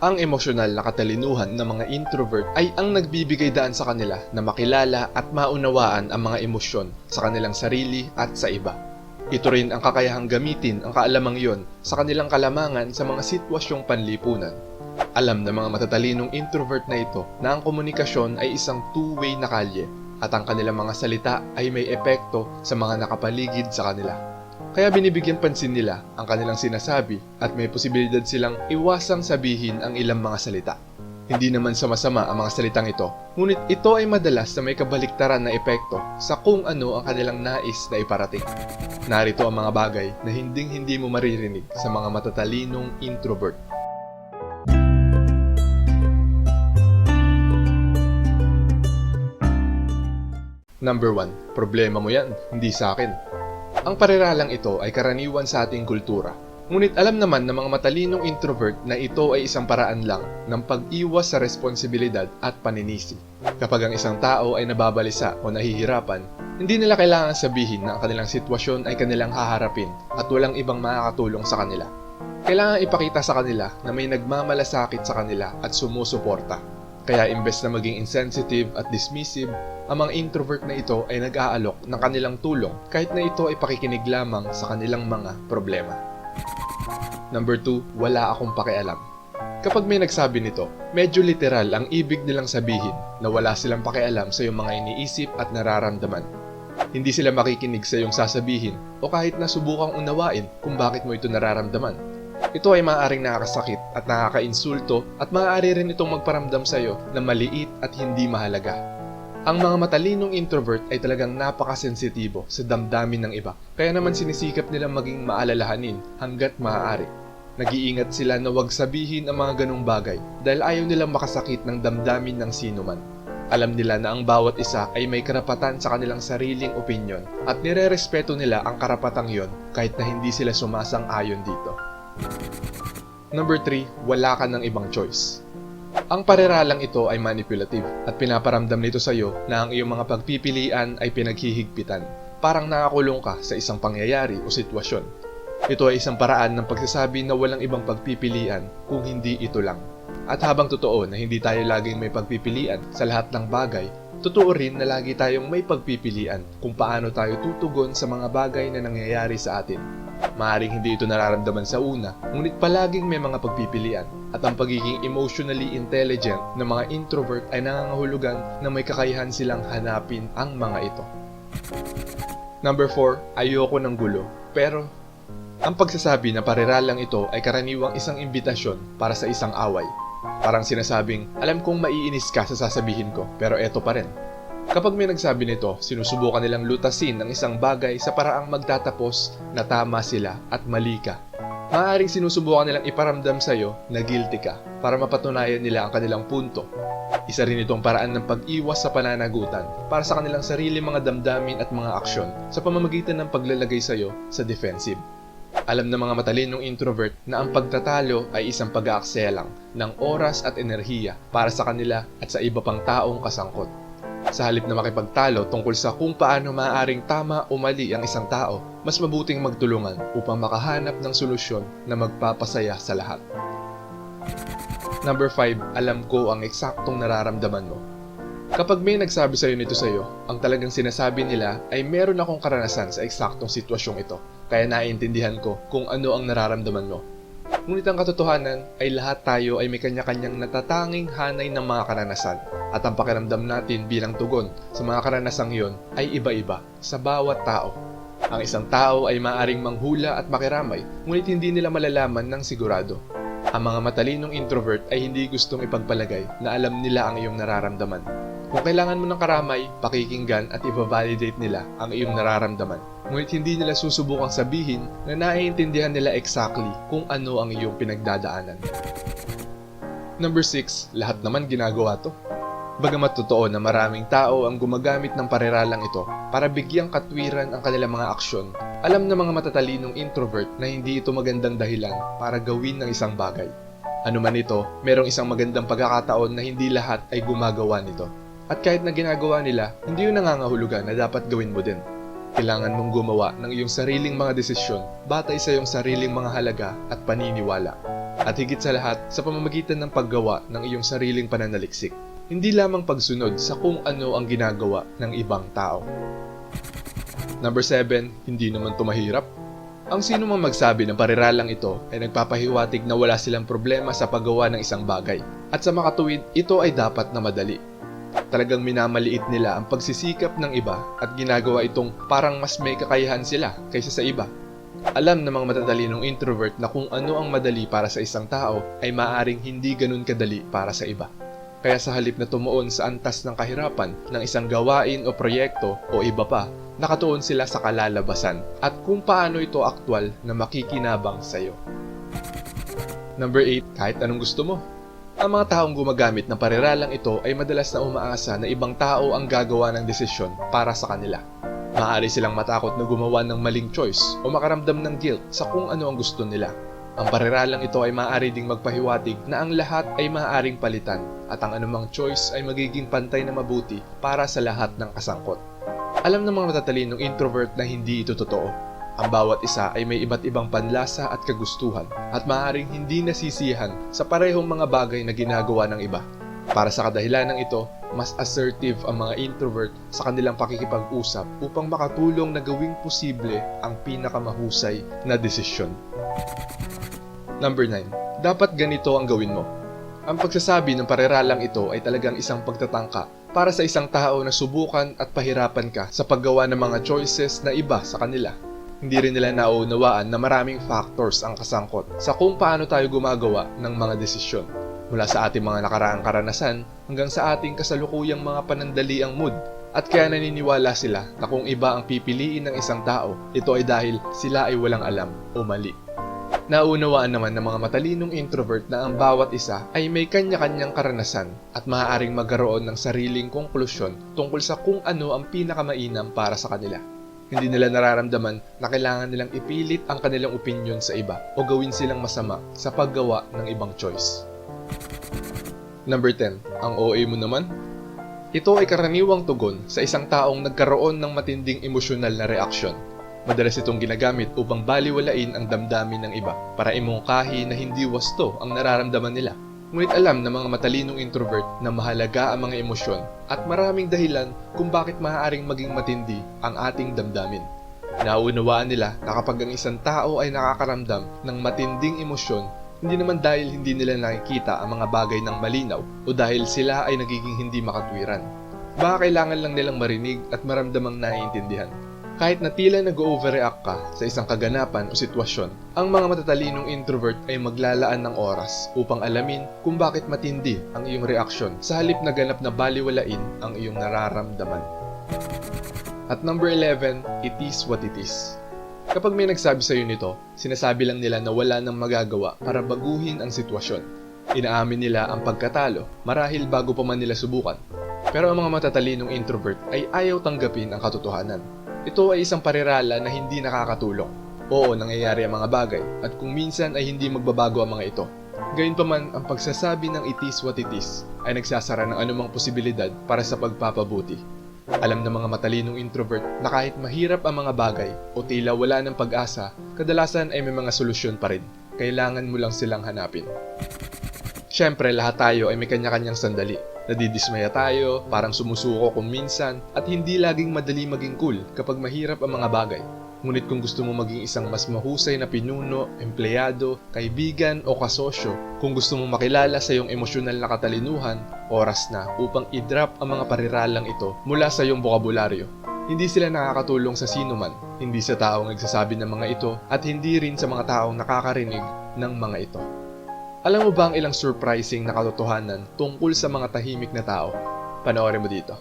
Ang emosyonal na katalinuhan ng mga introvert ay ang nagbibigay daan sa kanila na makilala at maunawaan ang mga emosyon sa kanilang sarili at sa iba. Ito rin ang kakayahang gamitin ang kaalamang yon sa kanilang kalamangan sa mga sitwasyong panlipunan. Alam ng mga matatalinong introvert na ito na ang komunikasyon ay isang two-way na kalye at ang kanilang mga salita ay may epekto sa mga nakapaligid sa kanila. Kaya binibigyan pansin nila ang kanilang sinasabi at may posibilidad silang iwasang sabihin ang ilang mga salita. Hindi naman sama-sama ang mga salitang ito, ngunit ito ay madalas na may kabaliktaran na epekto sa kung ano ang kanilang nais na iparating. Narito ang mga bagay na hinding-hindi mo maririnig sa mga matatalinong introvert. Number 1. Problema mo yan, hindi sa akin. Ang pariralang ito ay karaniwan sa ating kultura. Ngunit alam naman ng mga matalinong introvert na ito ay isang paraan lang ng pag-iwas sa responsibilidad at paninisi. Kapag ang isang tao ay nababalisa o nahihirapan, hindi nila kailangan sabihin na ang kanilang sitwasyon ay kanilang haharapin at walang ibang makakatulong sa kanila. Kailangan ipakita sa kanila na may nagmamalasakit sa kanila at sumusuporta. Kaya imbes na maging insensitive at dismissive, ang mga introvert na ito ay nag-aalok ng kanilang tulong kahit na ito ay pakikinig lamang sa kanilang mga problema. Number 2, wala akong pakialam. Kapag may nagsabi nito, medyo literal ang ibig nilang sabihin na wala silang pakialam sa iyong mga iniisip at nararamdaman. Hindi sila makikinig sa iyong sasabihin o kahit na subukang unawain kung bakit mo ito nararamdaman. Ito ay maaaring nakakasakit at nakakainsulto at maaari rin itong magparamdam sa iyo na maliit at hindi mahalaga. Ang mga matalinong introvert ay talagang napakasensitibo sa damdamin ng iba, kaya naman sinisikap nilang maging maalalahanin hanggat maaari. Nag-iingat sila na wag sabihin ang mga ganong bagay dahil ayaw nilang makasakit ng damdamin ng sino man. Alam nila na ang bawat isa ay may karapatan sa kanilang sariling opinyon at nire-respeto nila ang karapatang yon kahit na hindi sila sumasang-ayon dito. Number 3, wala ka ng ibang choice. Ang pareralang ito ay manipulative at pinaparamdam nito sa iyo na ang iyong mga pagpipilian ay pinaghihigpitan. Parang nakakulong ka sa isang pangyayari o sitwasyon. Ito ay isang paraan ng pagsasabi na walang ibang pagpipilian kung hindi ito lang. At habang totoo na hindi tayo laging may pagpipilian sa lahat ng bagay, totoo rin na lagi tayong may pagpipilian kung paano tayo tutugon sa mga bagay na nangyayari sa atin. Maaring hindi ito nararamdaman sa una, ngunit palaging may mga pagpipilian at ang pagiging emotionally intelligent ng mga introvert ay nangangahulugan na may kakayahan silang hanapin ang mga ito. Number 4, ayoko ng gulo. Pero, ang pagsasabi na pariralang ito ay karaniwang isang imbitasyon para sa isang away. Parang sinasabing, alam kong maiinis ka sa sasabihin ko, pero eto pa rin. Kapag may nagsabi nito, sinusubukan nilang lutasin ang isang bagay sa paraang magtatapos na tama sila at mali ka. Maaaring sinusubukan nilang iparamdam sa iyo na guilty ka para mapatunayan nila ang kanilang punto. Isa rin itong paraan ng pag-iwas sa pananagutan para sa kanilang sarili mga damdamin at mga aksyon sa pamamagitan ng paglalagay sa iyo sa defensive. Alam ng mga matalinong introvert na ang pagtatalo ay isang pag-aaksaya lang ng oras at enerhiya para sa kanila at sa iba pang taong kasangkot. Sa halip na makipagtalo tungkol sa kung paano maaaring tama o mali ang isang tao, mas mabuting magtulungan upang makahanap ng solusyon na magpapasaya sa lahat. Number 5, alam ko ang eksaktong nararamdaman mo. Kapag may nagsabi sa'yo nito sa'yo, ang talagang sinasabi nila ay meron akong karanasan sa eksaktong sitwasyong ito, kaya naiintindihan ko kung ano ang nararamdaman mo. Ngunit ang katotohanan ay lahat tayo ay may kanya-kanyang natatanging hanay ng mga karanasan at ang pakiramdam natin bilang tugon sa mga karanasang yon ay iba-iba sa bawat tao. Ang isang tao ay maaring manghula at makiramay ngunit hindi nila malalaman ng sigurado. Ang mga matalinong introvert ay hindi gustong ipagpalagay na alam nila ang iyong nararamdaman. Kung kailangan mo ng karamay, pakikinggan at i-validate nila ang iyong nararamdaman. Ngunit hindi nila susubukang sabihin na naiintindihan nila exactly kung ano ang iyong pinagdadaanan. Number 6, lahat naman ginagawa to. Bagamat totoo na maraming tao ang gumagamit ng pareralang ito para bigyang katwiran ang kanilang mga aksyon, alam ng mga matatalinong introvert na hindi ito magandang dahilan para gawin ng isang bagay. Ano man ito, merong isang magandang pagkakataon na hindi lahat ay gumagawa nito. At kahit na ginagawa nila, hindi yun nangangahulugan na dapat gawin mo din. Kailangan mong gumawa ng iyong sariling mga desisyon batay sa iyong sariling mga halaga at paniniwala. At higit sa lahat, sa pamamagitan ng paggawa ng iyong sariling pananaliksik. Hindi lamang pagsunod sa kung ano ang ginagawa ng ibang tao. Number 7, hindi naman to mahirap. Ang sino mang magsabi ng pariralang ito ay nagpapahiwatig na wala silang problema sa paggawa ng isang bagay. At sa makatuwid, ito ay dapat na madali. Talagang minamaliit nila ang pagsisikap ng iba at ginagawa itong parang mas may kakayahan sila kaysa sa iba. Alam ng mga matatalinong introvert na kung ano ang madali para sa isang tao ay maaring hindi ganun kadali para sa iba. Kaya sa halip na tumuon sa antas ng kahirapan ng isang gawain o proyekto o iba pa, nakatuon sila sa kalalabasan at kung paano ito aktwal na makikinabang sa iyo. Number 8, kahit anong gusto mo. Ang mga taong gumagamit ng pariralang ito ay madalas na umaasa na ibang tao ang gagawa ng desisyon para sa kanila. Maaari silang matakot na gumawa ng maling choice o makaramdam ng guilt sa kung ano ang gusto nila. Ang pariralang ito ay maaari ding magpahiwatig na ang lahat ay maaaring palitan at ang anumang choice ay magiging pantay na mabuti para sa lahat ng kasangkot. Alam ng mga matatalinong introvert na hindi ito totoo. Ang bawat isa ay may iba't ibang panlasa at kagustuhan at maaaring hindi nasisiyahan sa parehong mga bagay na ginagawa ng iba. Para sa kadahilan ng ito, mas assertive ang mga introvert sa kanilang pakikipag-usap upang makatulong na gawing posible ang pinakamahusay na desisyon. Number 9. Dapat ganito ang gawin mo. Ang pagsasabi ng pareralang ito ay talagang isang pagtatangka para sa isang tao na subukan at pahirapan ka sa paggawa ng mga choices na iba sa kanila. Hindi rin nila nauunawaan na maraming factors ang kasangkot sa kung paano tayo gumagawa ng mga desisyon. Mula sa ating mga nakaraang karanasan hanggang sa ating kasalukuyang mga panandaliang mood. At kaya naniniwala sila na kung iba ang pipiliin ng isang tao, ito ay dahil sila ay walang alam o mali. Naunawaan naman ng mga matalinong introvert na ang bawat isa ay may kanya-kanyang karanasan at maaaring magkaroon ng sariling konklusyon tungkol sa kung ano ang pinakamainam para sa kanila. Hindi nila nararamdaman na kailangan nilang ipilit ang kanilang opinion sa iba o gawin silang masama sa paggawa ng ibang choice. Number 10. Ang OA mo naman? Ito ay karaniwang tugon sa isang taong nagkaroon ng matinding emosyonal na reaksyon Madalas itong ginagamit upang baliwalain ang damdamin ng iba para imungkahi na hindi wasto ang nararamdaman nila. Ngunit alam ng mga matalinong introvert na mahalaga ang mga emosyon at maraming dahilan kung bakit maaaring maging matindi ang ating damdamin. Nauunawaan nila na kapag ang isang tao ay nakakaramdam ng matinding emosyon, hindi naman dahil hindi nila nakikita ang mga bagay ng malinaw o dahil sila ay nagiging hindi makatwiran. Baka kailangan lang nilang marinig at maramdamang naiintindihan. Kahit na tila nag-overreact ka sa isang kaganapan o sitwasyon, ang mga matatalinong introvert ay maglalaan ng oras upang alamin kung bakit matindi ang iyong reaksyon sa halip na ganap na baliwalain ang iyong nararamdaman. At number 11, it is what it is. Kapag may nagsabi sa iyo nito, sinasabi lang nila na wala nang magagawa para baguhin ang sitwasyon. Inaamin nila ang pagkatalo marahil bago pa man nila subukan. Pero ang mga matatalinong introvert ay ayaw tanggapin ang katotohanan. Ito ay isang parirala na hindi nakakatulong. Oo, nangyayari ang mga bagay at kung minsan ay hindi magbabago ang mga ito. Gayunpaman, ang pagsasabi ng it is what it is ay nagsasara ng anumang posibilidad para sa pagpapabuti. Alam ng mga matalinong introvert na kahit mahirap ang mga bagay o tila wala ng pag-asa, kadalasan ay may mga solusyon pa rin. Kailangan mo lang silang hanapin. Siyempre, lahat tayo ay may kanya-kanyang sandali. Nadidismaya tayo, parang sumusuko kung minsan, at hindi laging madali maging cool kapag mahirap ang mga bagay. Ngunit kung gusto mo maging isang mas mahusay na pinuno, empleyado, kaibigan o kasosyo, kung gusto mo makilala sa iyong emosyonal na katalinuhan, oras na upang i-drop ang mga pariralang ito mula sa iyong bokabularyo. Hindi sila nakakatulong sa sino man, hindi sa taong nagsasabi ng mga ito at hindi rin sa mga taong nakakarinig ng mga ito. Alam mo ba ang ilang surprising na katotohanan tungkol sa mga tahimik na tao? Panoorin mo dito.